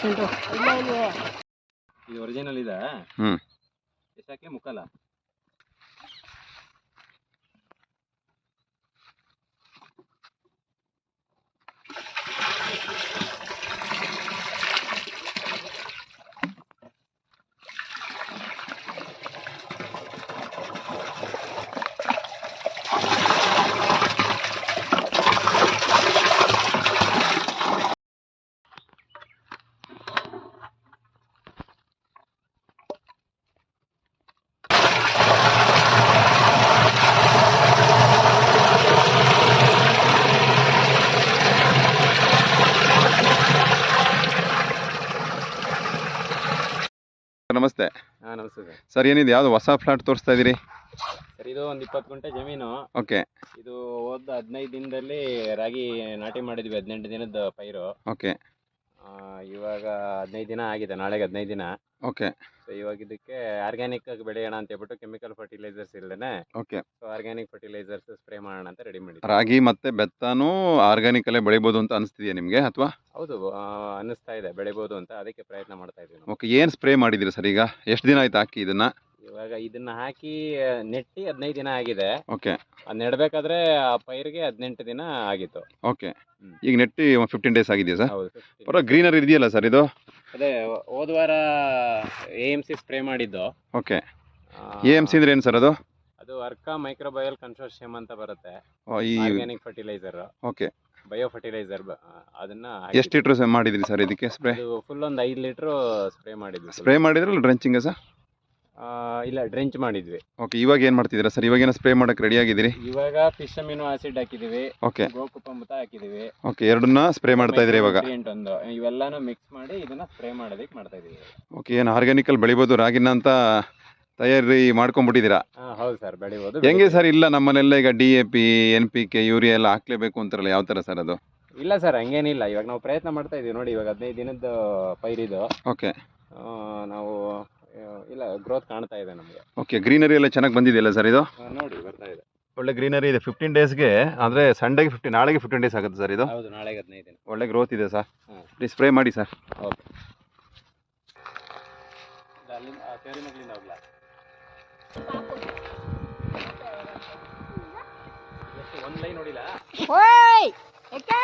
ಸಿಂಟು ಇದು ಒರಿಜಿನಲ್ ಇದೆ? ಹ್ಮ್. ಎಷ್ಟಾಕ್ಲಿ ಮುಕ್ಕಲ್ಲ. ನಮಸ್ತೆ. ಹಾಂ ನಮಸ್ತೆ ಸರ್. ಸರ್ ಏನಿದೆ? ಯಾವ್ದು ಹೊಸ ಫ್ಲಾಟ್ ತೋರಿಸ್ತಾ ಇದೀರಿ? ಸರ್ ಇದು ಒಂದು ಇಪ್ಪತ್ತು ಗುಂಟೆ ಜಮೀನು. ಓಕೆ. ಇದು ಹೋದ ಹದಿನೈದು ದಿನದಲ್ಲಿ ರಾಗಿ ನಾಟಿ ಮಾಡಿದ್ವಿ ಹದಿನೆಂಟು ದಿನದ ಪೈರು. ಓಕೆ. ಆ, ಇವಾಗ ಹದಿನೈದು ದಿನ ಆಗಿದೆ ನಾಳೆಗೆ ಹದಿನೈದು ದಿನ. ಓಕೆ. ಸೊ ಇವಾಗ ಇದಕ್ಕೆ ಆರ್ಗ್ಯಾನಿಕ್ ಆಗಿ ಬೆಳೆಯೋಣ ಅಂತ ಹೇಳ್ಬಿಟ್ಟು ಕೆಮಿಕಲ್ ಫರ್ಟಿಲೈಸರ್ಸ್ ಇಲ್ಲದೆ okay. So organic fertilisers spray ಮಾಡೋಣ ಅಂತ ರೆಡಿ ಮಾಡಿದ್ವಿ. ರಾಗಿ ಮತ್ತೆ ಬೆತ್ತನೂ ಆರ್ಗ್ಯಾನಿಕ್ ಅಲ್ಲೇ ಬೆಳಿಬೋದು ಅಂತ ಅನಿಸ್ತಿದೆಯಾ ನಿಮಗೆ ಅಥವಾ? ಹೌದು ಆ, ಅನ್ನಿಸ್ತಾ ಇದೆ ಬೆಳಿಬೋದು ಅಂತ ಅದಕ್ಕೆ ಪ್ರಯತ್ನ ಮಾಡ್ತಾ ಇದ್ದೀವಿ ನಾವು. ಓಕೆ ಏನು ಸ್ಪ್ರೇ ಮಾಡಿದ್ರಿ ಸರ್ ಈಗ? ಎಷ್ಟು ದಿನ ಆಯ್ತು ಹಾಕಿ ಇದನ್ನ? ಇವಾಗ ಇದನ್ನ ಹಾಕಿ ಆ, ನೆಟ್ಟಿ ಹದಿನೈದು ದಿನ ಆಗಿದೆ. ಓಕೆ. ಅದ್ ನೆಡ್ಬೇಕಾದ್ರೆ ಆ ಪೈರಿಗೆ ಹದಿನೆಂಟು ದಿನ ಆಗಿತ್ತು. ಓಕೆ. ಹ್ಮ್. ಈಗ ನೆಟ್ಟಿ ಫಿಫ್ಟೀನ್ ಡೇಸ್ ಆಗಿದೆಯಾ ಸರ್? ಹೌದು ಪರ ಗ್ರೀನರಿ ಇದೆಯಲ್ಲ ಸರ್ ಇದು? ಅದೇ ಹೋದ ವಾರ ಎ ಎಂ ಸಿ ಸ್ಪ್ರೇ ಮಾಡಿದ್ದು. ಓಕೆ. ಆ, ಎ ಎಂ ಸಿ ಅಂದ್ರೆ ಏನು ಸರ್ ಅದು? ಅದು ಅರ್ಕಾ ಮೈಕ್ರೋಬಯಲ್ ಕನ್ಸೋರ್ಷಿಯಂ ಅಂತ ಬರುತ್ತೆ. ಓ, ಈ organic fertiliser okay. Bio fertiliser ಅದನ್ನ ಎಷ್ಟು ಲೀಟ್ರ್ ಮಾಡಿದ್ರಿ ಸರ್ ಇದಕ್ಕೆ ಸ್ಪ್ರೇ ಫುಲ್ ಒಂದು ಐದು ಲೀಟರ್ ಸ್ಪ್ರೇ ಮಾಡಿದ್ವಿ. ಸ್ಪ್ರೇ ಮಾಡಿದ್ರಲ್ಲ ಡ್ರೆಂಚಿಂಗ್ ಸರ್ ಇಲ್ಲ ಡ್ರೆಂಚ್ ಮಾಡಿದ್ವಿ. ಓಕೆ ಇವಾಗ ಏನು ಮಾಡ್ತಿದ್ದೀರಾ ಸರ್ ಇವಾಗ ಏನೋ ಸ್ಪ್ರೇ ಮಾಡಕ್ಕೆ ರೆಡಿ ಆಗಿದ್ದೀರಿ? ಇವಾಗ ಫಿಶ್ ಅಮಿನೋ ಆಸಿಡ್ ಹಾಕಿದ್ದೀವಿ ಓಕೆ ಗೋಕುಪಂಬತ ಹಾಕಿದ್ದೀವಿ. ಓಕೆ ಎರಡನ್ನ ಸ್ಪ್ರೇ ಮಾಡ್ತಾ ಇದ್ದೀರಿ ಇವಾಗ? ಒಂದು. ಇವೆಲ್ಲಾನು ಮಿಕ್ಸ್ ಮಾಡಿ ಇದನ್ನ ಸ್ಪ್ರೇ ಮಾಡೋದಕ್ಕೆ ಮಾಡ್ತಾ ಇದ್ದೀವಿ. ಓಕೆ ಏನು ಆರ್ಗ್ಯಾನಿಕಲ್ ಬೆಳಿಬೋದು ರಾಗಿನ ಅಂತ ತಯಾರಿ ಮಾಡ್ಕೊಂಡ್ಬಿಟ್ಟಿದ್ದೀರಾ? ಹಾ ಹೌದು ಸರ್ ಬೆಳಿಬೋದು ಹೆಂಗೆ ಸರ್ ಇಲ್ಲ ನಮ್ಮನೆಲ್ಲ ಈಗ D A P N P K urea ಎಲ್ಲ ಹಾಕ್ಲೇಬೇಕು ಅಂತಾರಲ್ಲ ಯಾವ ಥರ ಸರ್ ಅದು? ಇಲ್ಲ ಸರ್ ಹಂಗೇನಿಲ್ಲ ಇವಾಗ ನಾವು ಪ್ರಯತ್ನ ಮಾಡ್ತಾ ಇದೀವಿ ನೋಡಿ ಇವಾಗ ಹದಿನೈದು ದಿನದ ಪೈರಿದು ಓಕೆ. ಆ, ನಾವು ಆ, ಇಲ್ಲ ಗ್ರೋತ್ ಕಾಣ್ತಾ ಇದೆ ನಮಗೆ. ಓಕೆ ಗ್ರೀನರಿ ಎಲ್ಲ ಚೆನ್ನಾಗಿ ಬಂದಿದೆಯಲ್ಲ ಸರ್ ಇದು? ನೋಡಿ ಬರ್ತಾ ಇದೆ. ಒಳ್ಳೆ ಗ್ರೀನರಿ ಇದೆ ಫಿಫ್ಟೀನ್ ಡೇಸ್ಗೆ ಅಂದರೆ ಸಂಡೇಗೆ ಫಿಫ್ಟೀನ್ ನಾಳೆಗೆ ಫಿಫ್ಟೀನ್ ಡೇಸ್ ಆಗುತ್ತೆ ಸರ್ ಇದು. ಹೌದು ನಾಳೆಗೆ ಹದಿನೈದು ದಿನ. ಒಳ್ಳೆ ಗ್ರೋತ್ ಇದೆ ಸರ್. ಹ್ಮ್. ಪ್ಲೀಸ್ ಸ್ಪ್ರೇ ಮಾಡಿ ಸರ್. ಓಕೆ. ಓಯ್ ಯಾಕೆ?